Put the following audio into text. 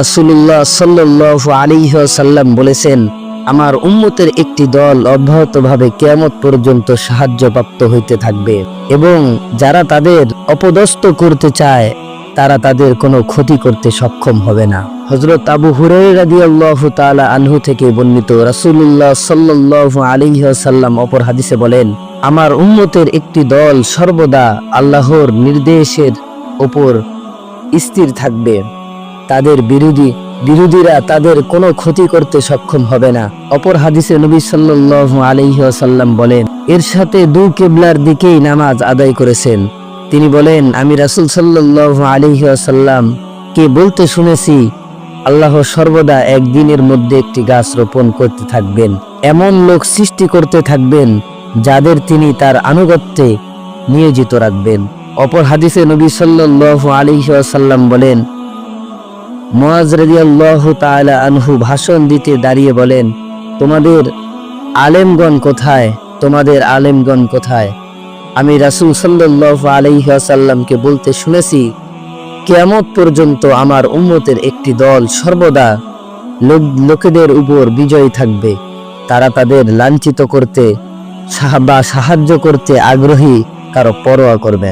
রাসূলুল্লাহ সাল্লাল্লাহু আলাইহি সাল্লাম বলেছেন, আমার উম্মতের একটি দল অব্যাহতভাবে কেয়ামত পর্যন্ত সাহায্যপ্রাপ্ত হইতে থাকবে এবং যারা তাদের অপদস্থ করতে চায়, তারা তাদের কোনো ক্ষতি করতে সক্ষম হবে না। হজরত আবু হুরাইরা রাদিয়াল্লাহু তাআলা আনহু থেকে বর্ণিত রাসূলুল্লাহ সাল্লাল্লাহু আলাইহি সাল্লাম অপর হাদিসে বলেন, আমার উম্মতের একটি দল সর্বদা আল্লাহর নির্দেশের ওপর স্থির থাকবে। তাদের বিরোধী বিরোধীরা তাদের কোনো ক্ষতি করতে সক্ষম হবে না। অপর হাদিসে নবী সাল্লাল্লাহু আলাইহি ওয়াসাল্লাম বলেন এর সাথে দু কিবলার দিকেই নামাজ আদায় করেছেন। তিনি বলেন, আমি রাসূল সাল্লাল্লাহু আলাইহি ওয়াসাল্লাম কে বলতে শুনেছি, আল্লাহ সর্বদা একদিনের মধ্যে একটি গাছ রোপণ করতে থাকবেন। এমন লোক সৃষ্টি করতে থাকবেন, যাদের তিনি তার আনুগত্যে নিয়োজিত রাখবেন। অপর হাদিসে নবী সাল্লাল্লাহু আলাইহি ওয়াসাল্লাম বলেন আনহু ভাষণ দিতে দাঁড়িয়ে বলেন, তোমাদের আলেমগণ কোথায়? তোমাদের আলেমগণ কোথায়? আমি রাসূল সাল্লাল্লাহু আলাইহি ওয়াসাল্লামকে বলতে শুনেছি, কিয়ামত পর্যন্ত আমার উম্মতের একটি দল সর্বদা লোকেদের উপর বিজয়ী থাকবে। তারা তাদের লাঞ্ছিত করতে বা সাহায্য করতে আগ্রহী, কারও পরোয়া করবে